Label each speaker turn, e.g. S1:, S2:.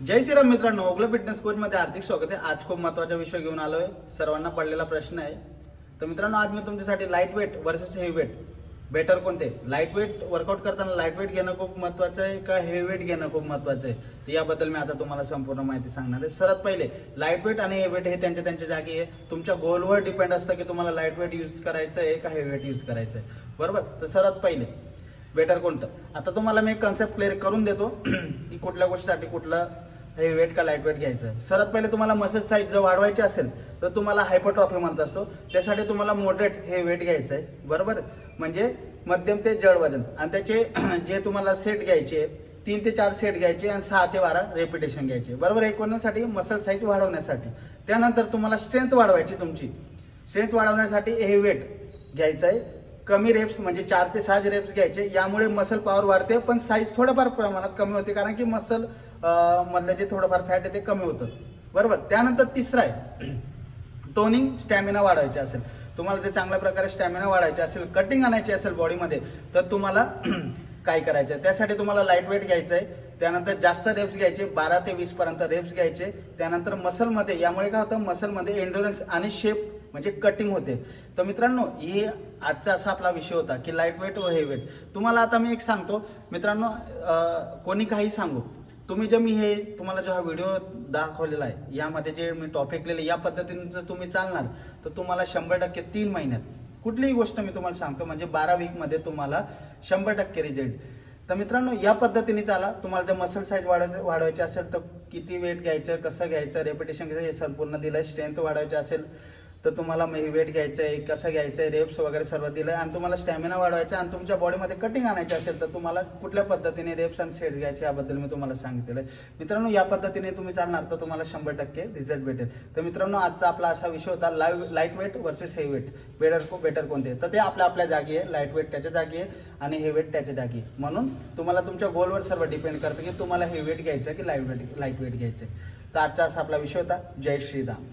S1: जय श्रीराम मित्रांनो ओगलो fitness coach मध्ये हार्दिक स्वागत आहे. आज खूप महत्त्वाचा विषय घेऊन आलोय. सर्वांना पडलेला प्रश्न आहे. तर मित्रांनो आज मी तुमच्यासाठी light weight versus heavy weight better कोणते? लाइट वेट वर्कआउट करताना लाइट वेट घेणं खूप महत्वाचं आहे का हेवी वेट घेणं खूप महत्वाचं आहे? तर याबद्दल मी आता तुम्हाला संपूर्ण माहिती सांगणार आहे. सर्वात पहिले लाइट वेट आणि हेवी वेट हे त्यांच्या त्यांच्या जागी आहे. तुमच्या गोलवर डिपेंड असतं की तुम्हाला लाइट वेट यूज करायचं आहे का हेवी वेट यूज करायचं आहे. बरोबर? तर सर्वात पहिले बेटर कोणतं? आता तुम्हाला मी एक कन्सेप्ट क्लिअर करून देतो की कुठल्या गोष्टीसाठी कुठलं हे वेट का लाइट वेट घ्यायचं? सर्वात पहिले तुम्हाला मसल साईज जर वाढवायची असेल तर तुम्हाला हायपोट्रॉफी म्हणत असतो. त्यासाठी तुम्हाला मॉडरेट हे वेट घ्यायचं आहे बरोबर? म्हणजे मध्यम ते जड वजन. आणि त्याचे जे तुम्हाला सेट घ्यायचे तीन ते चार सेट घ्यायचे आणि सहा ते बारा रेपिटेशन घ्यायचे. बरोबर? हे कोणासाठी मसल साईज वाढवण्यासाठी. त्यानंतर तुम्हाला स्ट्रेंथ वाढवायची तुमची. स्ट्रेंथ वाढवण्यासाठी हे वेट घ्यायचं आहे कमी रेप्स म्हणजे चार ते सहा रेप्स घ्यायचे यामुळे मसल पॉवर वाढते पण साईज थोडंफार प्रमाणात कमी होते कारण की मसल मधलं जे थोडंफार फॅट आहे ते कमी होतं. बरोबर? त्यानंतर तिसरा आहे. टोनिंग स्टॅमिना वाढवायचे असेल. तुम्हाला ते चांगल्या प्रकारे स्टॅमिना वाढायचे असेल कटिंग आणायची असेल बॉडीमध्ये तर तुम्हाला काय करायचं आहे? त्यासाठी तुम्हाला लाइट वेट घ्यायचं आहे. त्यानंतर जास्त रेप्स घ्यायचे बारा ते वीस पर्यंत रेप्स घ्यायचे. त्यानंतर मसलमध्ये यामुळे काय होतं? मसलमध्ये एन्डुरन्स आणि शेप म्हणजे कटिंग होते. तर मित्रांनो हे आजचा असा आपला विषय होता की लाइट वेट व हे वेट तुम्हाला आता मी एक सांगतो. मित्रांनो कोणी काही सांगू. तुम्ही जे मी हे तुम्हाला जो हा व्हिडिओ दाखवलेला आहे यामध्ये जे मी टॉपिक लिहिले या पद्धतीने जर तुम्ही चालणार तर तुम्हाला शंभर टक्के तीन महिन्यात कुठलीही गोष्ट मी तुम्हाला सांगतो म्हणजे बारा वीकमध्ये तुम्हाला शंभर टक्के रिझल्ट तर मित्रांनो या पद्धतीने चाला. तुम्हाला जर मसल साईज वाढवायचं वाढवायची असेल तर किती वेट घ्यायचं कसं घ्यायचं रेपिटेशन घ्यायचं हे संपूर्ण दिलं स्ट्रेंथ वाढवायची असेल तर तुम्हाला हे वेट घ्यायचं आहे कसं घ्यायचं आहे रेप्स वगैरे सर्व दिलं आहे. आणि तुम्हाला स्टॅमिना वाढवायचा आणि तुमच्या बॉडीमध्ये कटिंग आणायची असेल तर तुम्हाला कुठल्या पद्धतीने रेप्स आणि सेट्स घ्यायचे याबद्दल मी तुम्हाला सांगितलेलं आहे. मित्रांनो या पद्धतीने तुम्ही चालणार तर तुम्हाला शंभर टक्के रिझल्ट भेटेल. तर मित्रांनो आजचा आपला असा विषय होता लाईव्ह लाइट वेट वर्सेस हे वेट बेटर बेटर कोणते? तर ते आपल्या आपल्या जागी आहे. लाइट वेट त्याच्या जागी आहे आणि हे वेट त्याच्या जागी आहे. म्हणून तुम्हाला तुमच्या गोलवर सर्व डिपेंड करतं की तुम्हाला हे वेट घ्यायचं की लाइट वेट लाइट वेट घ्यायचं तर आजचा असा आपला विषय होता. जय श्रीराम.